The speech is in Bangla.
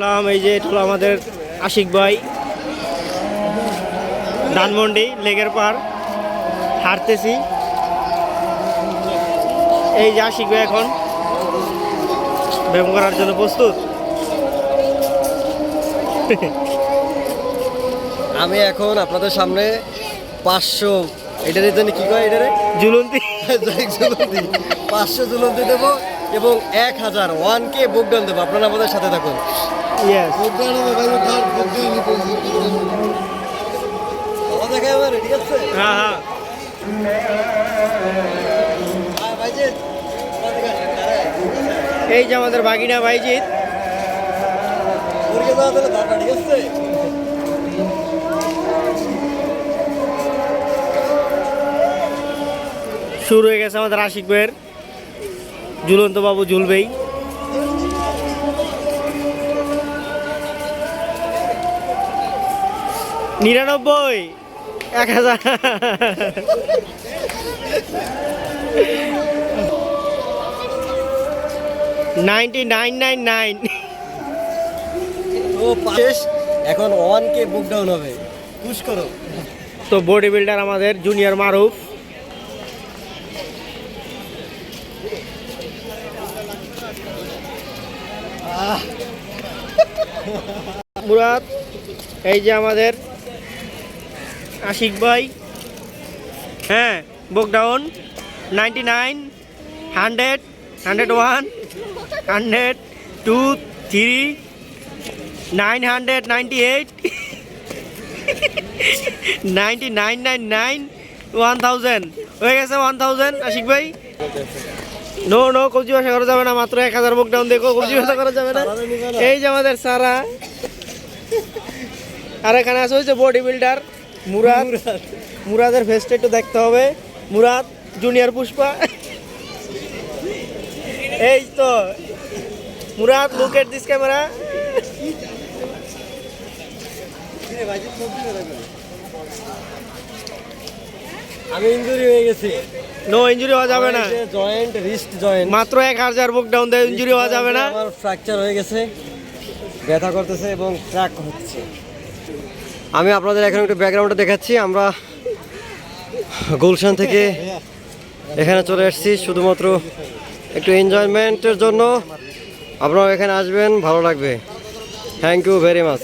আসলাম এই যে এটা হলো আমাদের আশিক ভাই। ধানমন্ডি লেগের পার। হারতেছি। এই যে আশিক ভাই এখন ব্যায়াম করার জন্য প্রস্তুত। আমি এখন আপনাদের সামনে পাঁচশো এটার জন্য কি কয় এটারে জুলন্তি জুলন্দি পাঁচশো জুলন্দি দেবো এবং এক হাজার ওয়ান কে বুকডাউন দেবো। আপনারা আমাদের সাথে থাকুন। ক্যামেরা হ্যাঁ হ্যাঁ। এই যে আমাদের বাগিনা ভাইজিৎ। শুরু হয়ে গেছে আমাদের আশিক ভাইয়ের। ঝুলন্ত বাবু ঝুলবেই। নিরানব্বই। এক হাজার। Ninety nine nine nine. তো শেষ। এখন ওয়ান কে বুকডাউন হবে। পুশ করো। তো বডি বিল্ডার আমাদের জুনিয়র মারুফ। মুরাদ এই যে আমাদের আশিক ভাই। হ্যাঁ বুকডাউন ninety nine hundred hundred one hundred two three nine hundred ninety eight ninety nine nine nine one thousand হয়ে গেছে ওয়ান থাউজেন্ড আশিক ভাই। নো নো কবজি ভাষা করা যাবে না, মাত্র এক হাজার বুক ডাউন দেখো, কবজি ভাষা করা যাবে না। এই যে আমাদের সারা। আর এখানে আছে হচ্ছে বডি বিল্ডার মুরাদ। মুরাদের ফেসটা একটু দেখতে হবে। মুরাদ জুনিয়র পুষ্পা। এই তো। Murad look at this camera আমি ইঞ্জুরি হয়ে গেছি। নো ইঞ্জুরি হওয়া যাবে না। জয়েন্ট রিস্ট জয়েন্ট মাত্র এক হাজার বুক ডাউন দেয় ইঞ্জুরি হওয়া যাবে না। আমার ফ্র্যাকচার হয়ে গেছে। ব্যথা করতেছে এবং ট্র্যাক হচ্ছে। আমি আপনাদের এখন একটু ব্যাকগ্রাউন্ডটা দেখাচ্ছি। আমরা গুলশান থেকে এখানে চলে এসেছি শুধুমাত্র একটু এনজয়মেন্টের জন্য। আপনারা এখানে আসবেন, ভালো লাগবে। Thank you very much